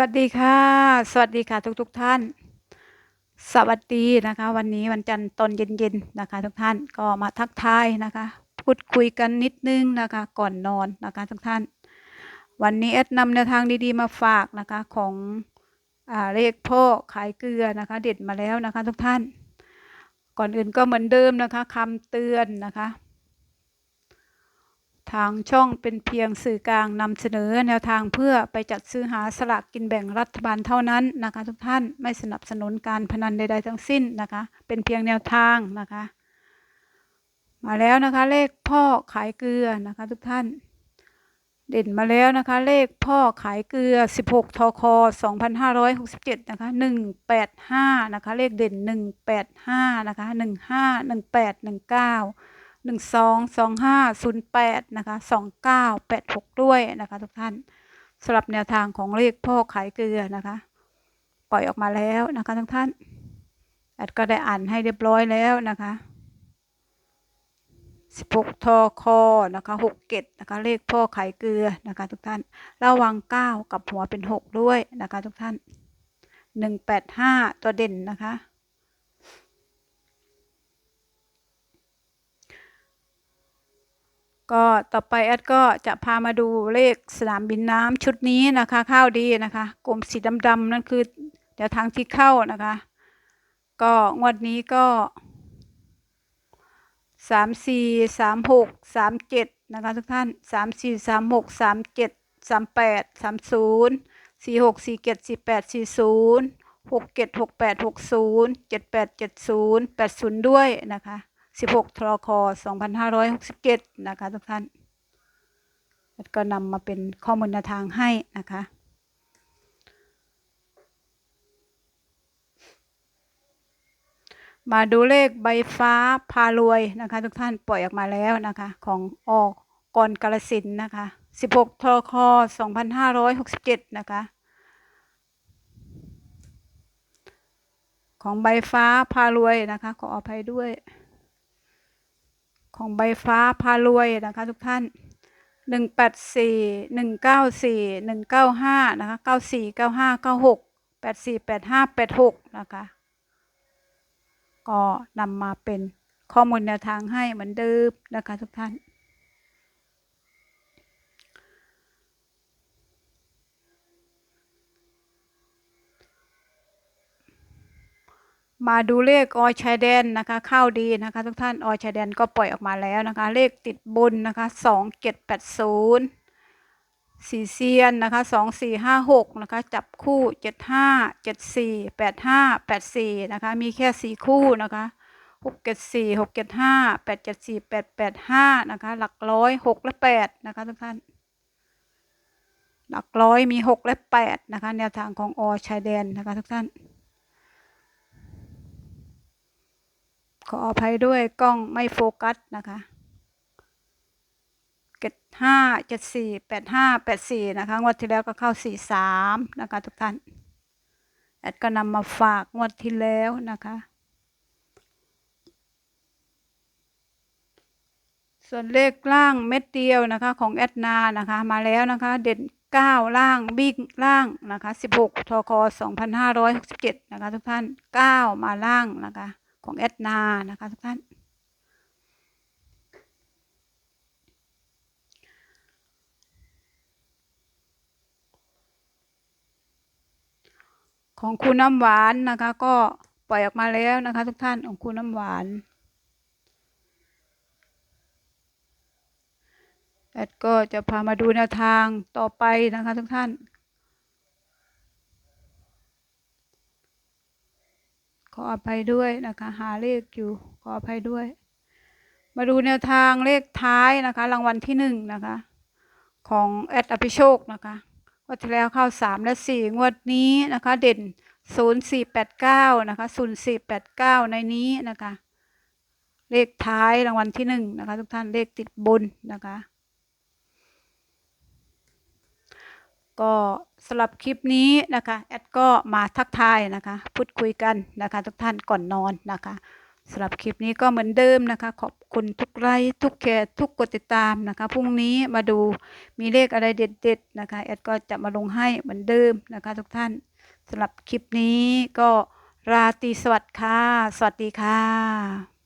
วัสดีค่ะ สวัสดีค่ะทุกทุกท่าน สวัสดีนะคะ วันนี้วันจันทร์ตอนเย็นๆนะคะ ทุกท่านก็มาทักทายนะคะ พูดคุยกันนิดนึงนะคะ ก่อนนอนนะคะทุกท่าน วันนี้แอดนำแนวทางดีๆมาฝากนะคะของอ่าเลขพ่อขายเกลือนะคะ เด็ดมาแล้วนะคะ ทุกท่าน ก่อนอื่นก็เหมือนเดิมนะคะคำเตือนนะคะ ทางช่องเป็นเพียงสื่อกลางนำเสนอแนวทางเพื่อไปจัดซื้อหาสลากกินแบ่งรัฐบาลเท่านั้นนะคะทุกท่านไม่สนับสนุนการพนันใด ๆ ทั้งสิ้นนะคะ เป็นเพียงแนวทางนะคะ มาแล้วนะคะเลขพ่อขายเกลือนะคะทุกท่าน เด่นมาแล้วนะคะ เลขพ่อขายเกลือ 16ทค2567นะคะ185นะคะเลขเด่น 185นะคะ15 18 19 หนึ่งสองสองห้าศูนย์แปดนะคะสองเก้าแปดหกด้วยนะคะ ทุกท่านสำหรับแนวทางของเลขพ่อขายเกลือนะคะ ปล่อยออกมาแล้วนะคะทุกท่านแอดก็ได้อ่านให้เรียบร้อยแล้วนะคะสิบหกทอคอนะคะหกเกตนะคะเลขพ่อขายเกลือนะคะ ทุกท่านระวังเก้ากับหัวเป็นหกด้วยนะคะ ทุกท่านหนึ่งแปดห้าตัวเด่นนะคะ ก็ต่อไปแอดก็จะพามาดูเลขสนามบินน้ำชุดนี้นะคะเข้าดีนะคะกลมสีดำๆนั่นคือเดี๋ยวทางที่เข้านะคะ ก็งวดนี้ก็สามสี่สามหกสามเจ็ดนะคะทุกท่านสามสี่สามหกสามเจ็ดสามแปดสามศูนย์สี่หกสี่เจ็ดสี่แปดสี่ศูนย์หกเจ็ดหกแปดหกศูนย์เจ็ดแปดเจ็ดศูนย์แปดศูนย์ด้วยนะคะ 16ทรค2567 นะคะทุกท่านก็นำมาเป็นข้อมูลแนวทางให้นะคะมาดูเลขใบฟ้าพารวยนะคะ ทุกท่านปล่อยออกมาแล้วนะคะ ของออกกรกาลสินนะคะ 16ทรค2567 นะคะ ของใบฟ้าพารวยนะคะ ขออภัยด้วย ของใบฟ้าพารวยนะคะทุกท่านหนึ่งแปดสี่หนึ่งเก้าสี่หนึ่งเก้าห้านะคะเก้าสี่เก้าห้าเก้าหกแปดสี่แปดห้าแปดหกนะคะ ก็นำมาเป็นข้อมูลแนวทางให้เหมือนเดิมนะคะทุกท่าน มาดูเลขออยชายแดนนะคะเข้าดีนะคะ ทุกท่านออยชายแดนก็ปล่อยออกมาแล้วนะคะ เลขติดบนนะคะสองเจ็ดแปดศูนย์สี่เซียนนะคะสองสี่ห้าหกนะคะ จับคู่เจ็ดห้าเจ็ดสี่แปดห้าแปดสี่นะคะ มีแค่สี่คู่นะคะหกเจ็ดสี่หกเจ็ดห้าแปดเจ็ดสี่แปดแปดห้านะคะ หลักร้อยหกและแปดนะคะทุกท่าน หลักร้อยมีหกและแปดนะคะ แนวทางของอชายแดนนะคะทุกท่าน ขออภัยด้วยกล้องไม่โฟกัสนะคะเจ็ดห้าเจ็ดสี่แปดห้าแปดสี่นะคะ งวดที่แล้วก็เข้าสี่สามนะคะทุกท่าน แอดก็นำมาฝากงวดที่แล้วนะคะ ส่วนเลขล่างเม็ดเดียวนะคะของแอดนานะคะ มาแล้วนะคะ เด่นเก้าล่างบิ๊กล่างนะคะสิบหกทคสองพันห้าร้อยหกสิบเจ็ดนะคะทุกท่านเก้ามาล่างนะคะ ของแอดนานะคะทุกท่าน ของคุณน้ำหวานนะคะ ก็ปล่อยออกมาแล้วนะคะ ทุกท่านของคุณน้ำหวานแอดก็จะพามาดูแนวทางต่อไปนะคะทุกท่าน ออภัยด้วยนะคะ หาเลขอยู่ขออภัยด้วย มาดูแนวทางเลขท้ายนะคะ รางวัลที่หนึ่งนะคะ ของแอดอภิโชคนะคะงวดที่แล้วเข้าสามและสี่งวดนี้นะคะ เด่นศูนย์สี่แปดเก้านะคะศูนย์สี่แปดเก้าในนี้นะคะ เลขท้ายรางวัลที่หนึ่งนะคะ ทุกท่านเลขติดบนนะคะ ก็สำหรับคลิปนี้นะคะแอดก็มาทักทายนะคะ พูดคุยกันนะคะ ทุกท่านก่อนนอนนะคะสำหรับคลิปนี้ก็เหมือนเดิมนะคะ ขอบคุณทุกไลค์ทุกแชร์ทุกกดติดตามนะคะพรุ่งนี้มาดูมีเลขอะไรเด็ดๆนะคะแอดก็จะมาลงให้เหมือนเดิมนะคะ ทุกท่านสำหรับคลิปนี้ก็ราตรีสวัสดิ์ค่ะ สวัสดีค่ะ